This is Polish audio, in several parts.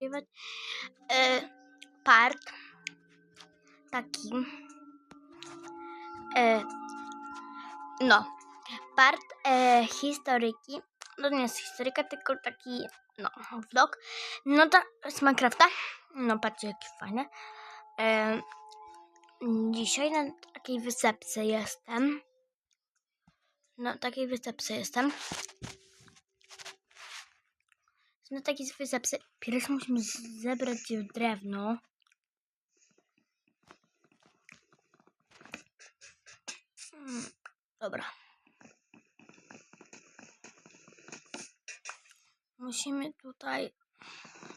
nagrywać. E, part taki. E, no, part e, historyki. No nie jest historyka, tylko taki, no, vlog. No to z Minecrafta. No patrzcie, jakie fajne. E, dzisiaj na takiej wysepce jestem. Na takiej wysepce jestem. No taki swój zapsy. Pierwszy musimy zebrać drewno. Dobra. Musimy tutaj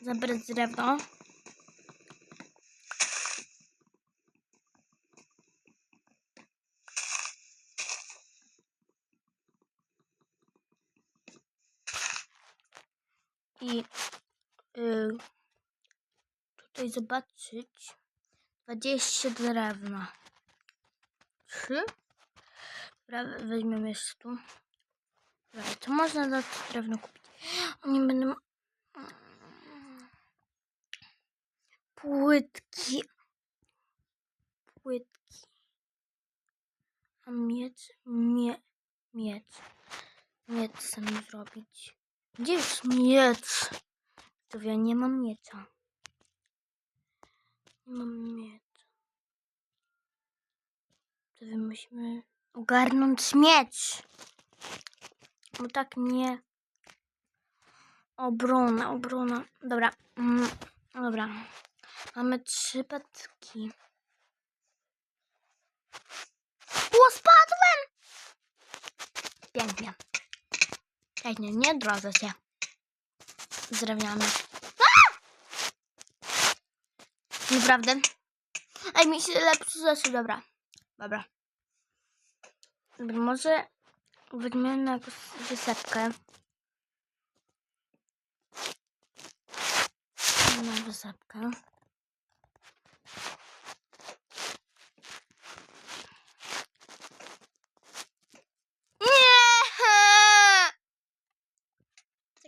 zebrać drewno. I y, tutaj zobaczyć 20 drewna. 3. Dobra, weźmiemy jeszcze tu. Dobra, to można za to drewno kupić. Oni będą... Płytki. Płytki. A miecz? Mie... Miecz. Miecz chcę mi zrobić. Gdzie jest miecz? To ja nie mam miecza. Nie mam miecza. To musimy ogarnąć miecz. Bo tak nie. Obrona, obrona. Dobra. Mm, dobra. Mamy trzy patki. O, spadłem! Pięknie. Pięknie, nie drodze się. Zdrawiamy. Naprawdę? Ej, mi się lepsze rzeczy, dobra. Dobra. Dobra, może weźmiemy na wysepkę. Na wysepkę.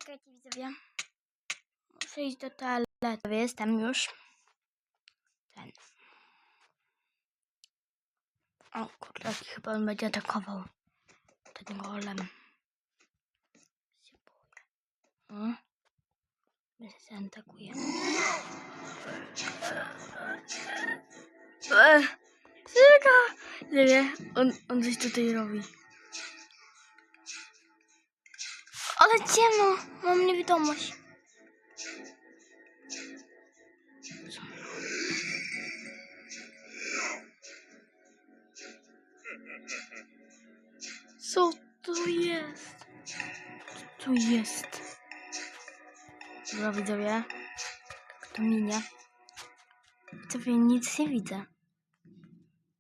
Czekajcie, widzowie. Muszę iść do toalety. Jestem już. Ten. O kurde, chyba on będzie atakował. Ten golem. Się boję. Myślę, że atakuje. Czeka! Nie wie, on, on coś tutaj robi. Ale ciemno, mam niewidomość. Co to jest? Co to jest? Dobra, widzowie. To minie. Widzowie, nic nie widzę.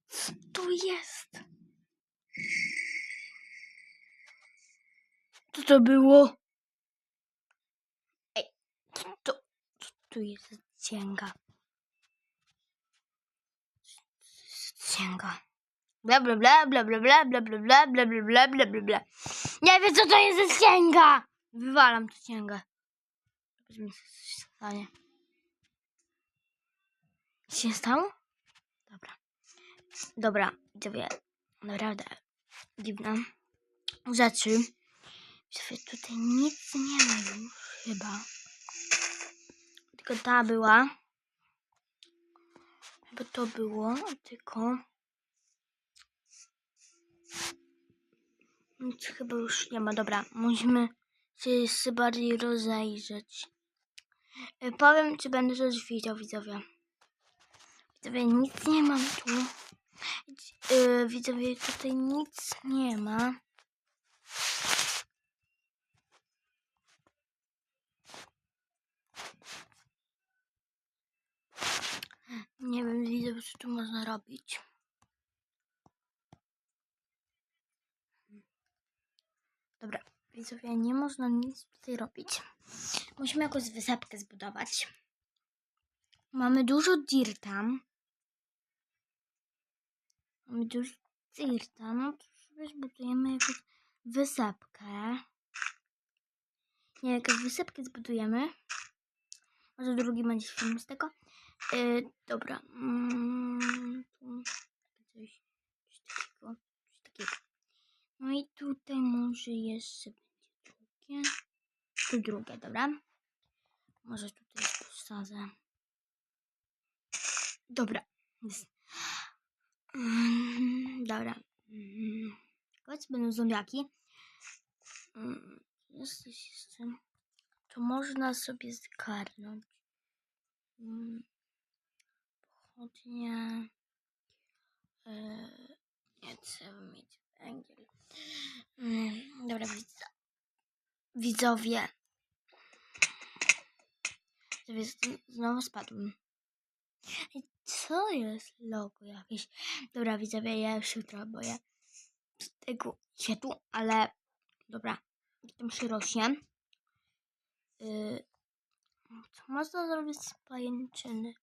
Co to jest? Co to było? Ej, co to, co to jest księga? Księga. Bla bla bla bla bla bla bla bla bla bla bla bla bla bla bla. Nie wiem co to jest księga! Wywalam tę księgę. Zobaczymy, co się stanie. Co się stało? Dobra. Dobra, widzowie. Naprawdę dziwne rzeczy. Widzowie, tutaj nic nie ma już chyba. Tylko ta była. Chyba to było, tylko... Nic chyba już nie ma. Dobra, musimy się bardziej rozejrzeć. E, Powiem, czy będę coś widział, widzowie. Widzowie, nic nie mam tu. E, Widzowie, tutaj nic nie ma. Nie co tu można robić. Dobra, widzowie, nie można nic tutaj robić. Musimy jakąś wysepkę zbudować. Mamy dużo dirta. Mamy dużo dirta, no to sobie zbudujemy jakąś wysepkę. Nie, jakąś wysepkę zbudujemy. Może drugi będzie film z tego. Yy, dobra. Mm, tu coś, coś takiego. Coś takiego. No i tutaj może jeszcze będzie drugie. Tu drugie, dobra. Może tutaj posadzę. Dobra. Mm, dobra. Mm, Końc będą zombiaki. Mm, Jest coś jeszcze. To można sobie zgarnąć. Mm, Pochodnie. Yy, nie trzeba mieć węgiel. Mm, Dobra, widz- widzowie. Znowu spadłem. Co jest logo jakieś? Dobra, widzowie, ja już się trochę boję z tego światła, ale dobra, tam się rośnie. Yy, co można zrobić z pajęczyny?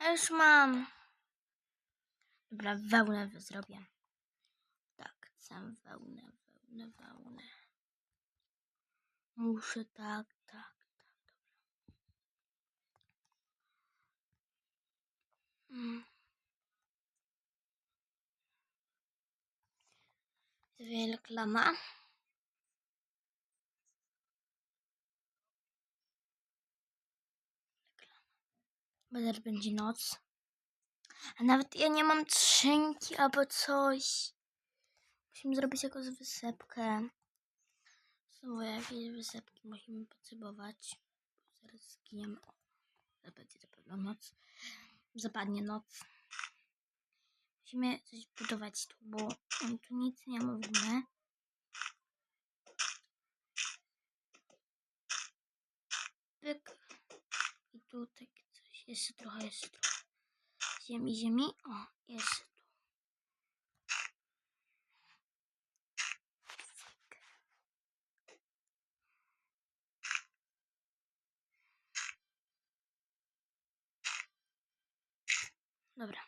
Ja już mam. Dobra, wełnę zrobię. Tak, chcę wełnę, wełnę, wełnę. Muszę tak, tak, tak, dobra. Mm. Zaraz będzie noc. A nawet ja nie mam trzynki albo coś. Musimy zrobić jakąś wysepkę. Znowu jakieś wysepki musimy potrzebować. Zaraz zginiemy. O, będzie noc. Zapadnie noc. Musimy coś budować tu, bo tu nic nie ma w. Pyk. I tutaj coś, jeszcze trochę, jeszcze trochę. Ziemi, ziemi. O, jeszcze tu. Dobra.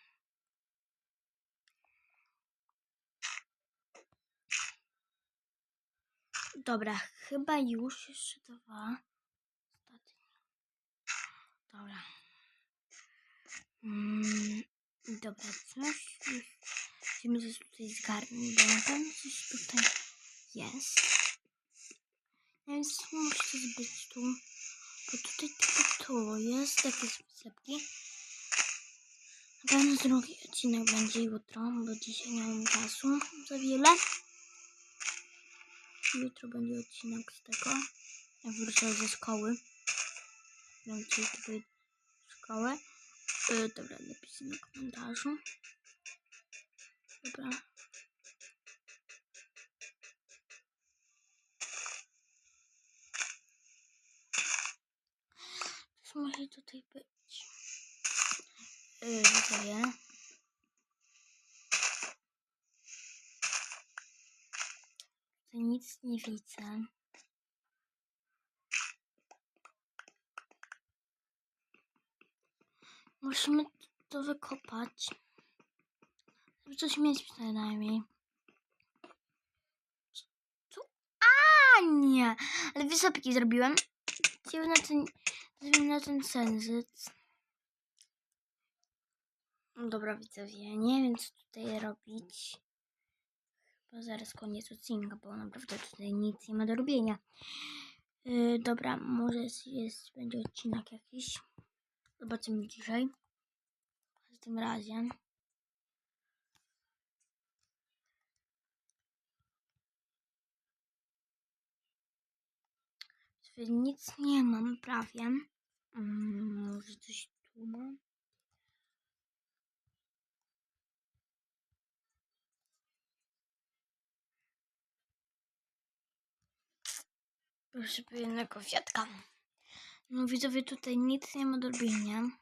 Dobra, chyba już jeszcze dwa. Ostatnie. Dobra. Mm, dobra, coś musimy coś tutaj zgarnąć, bo na pewno coś tutaj jest. Więc musi coś być tu. Bo tutaj tylko to jest, takie sklepki. Na pewno drugi odcinek będzie jutro, bo dzisiaj nie mam czasu za wiele. Jutro będzie odcinek z tego. Jak wrócę ze szkoły. Pójdę do szkoły. Yy, dobra, napisy na komentarzu. Dobra. Coś musi tutaj być. Yy, widzowie. Nic nie widzę. Musimy to wykopać. Żeby coś mieć przynajmniej. Co? A nie! Ale wysepki zrobiłem. Zrobiłem na ten, na ten senzyc. No Dobra widzowie, nie wiem co tutaj robić. Chyba zaraz koniec odcinka, bo naprawdę tutaj nic nie ma do robienia. Yy, dobra, może jest, będzie odcinek jakiś. Zobaczymy dzisiaj. Każdym razie. Nic nie mam prawie. Mm, może coś tu mam. Proszę jednego kwiatka. No widzowie, tutaj nic nie ma do robienia.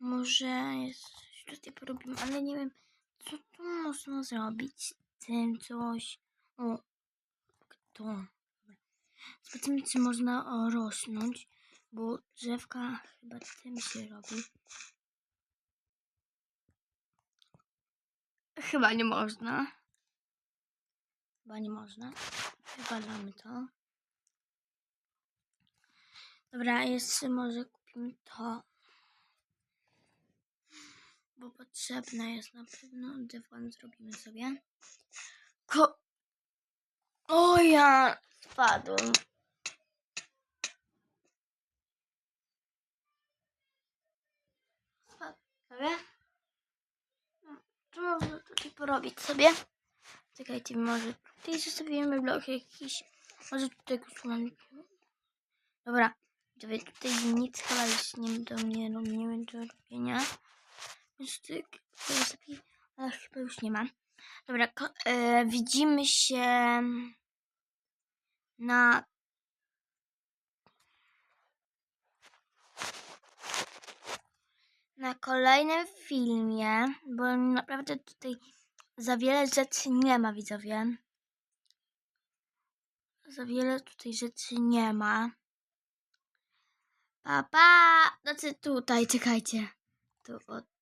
Może coś tutaj porobimy, ale nie wiem, co tu można zrobić. z Tym coś. O, to. Zobaczymy, czy można rosnąć, bo drzewka chyba tym się robi. Chyba nie można. Chyba nie można. Wywalamy to. Dobra, jeszcze może kupimy to. Bo potrzebne jest na pewno. Dywan zrobimy sobie. Ko... O ja spadłem. Spadłem. No, To można tutaj porobić sobie. Czekajcie, może tutaj zostawimy blok jakiś. Może tutaj mam. Dobra. Tutaj nic chyba już nie do mnie, no nie wiem do robienia. Taki, ale chyba już nie ma. Dobra, e, widzimy się na na kolejnym filmie, bo naprawdę tutaj za wiele rzeczy nie ma, widzowie. Za wiele tutaj rzeczy nie ma. Pa, pa! Znaczy tutaj, czekajcie. Tu, o